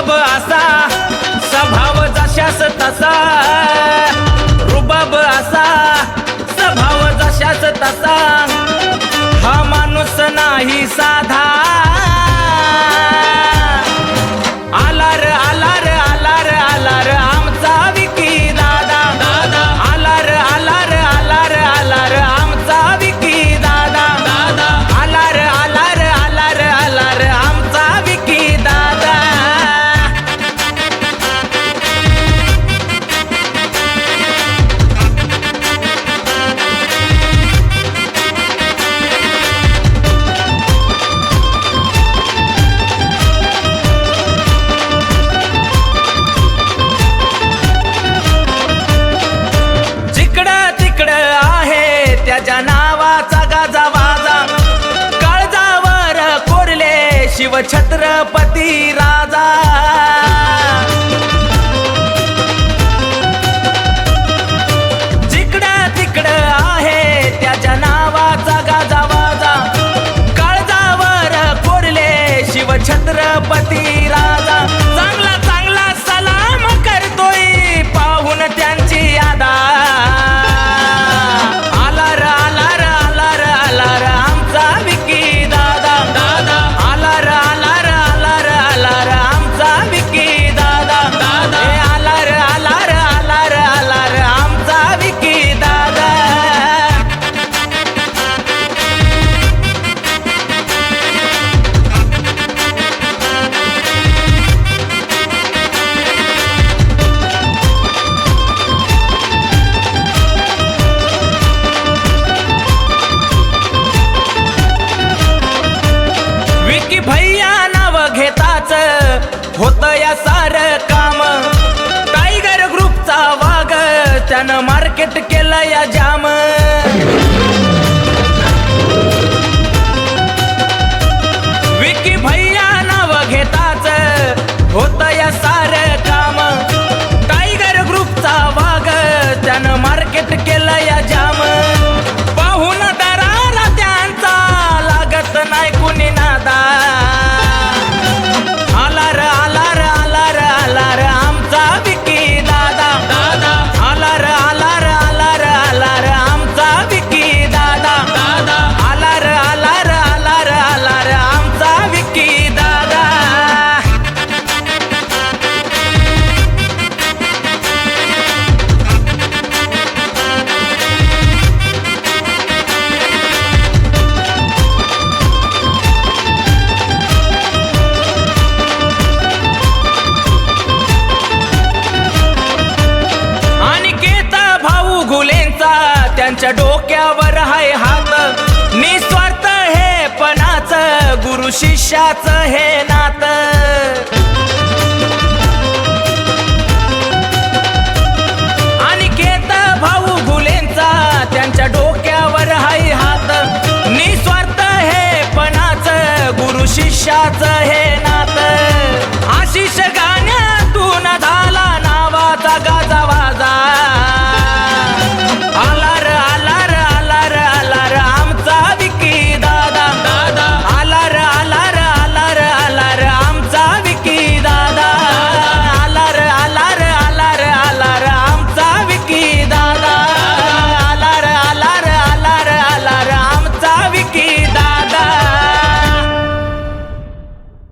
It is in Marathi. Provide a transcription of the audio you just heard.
रुबाब असा स्वभाव जशास तसा. रुबाब असा स्वभाव जशास तसा. हा माणूस नाही साधा शिवछत्रपती राजा. डोक्यावर हाय हात. निस्वार्थ हे पणाच गुरु शिष्याच हे नात. आणि घेत भाऊ फुलेंचा त्यांच्या डोक्यावर हाय हात. निस्वार्थ हे पणाच गुरु शिष्याच हे नात. आशिष गा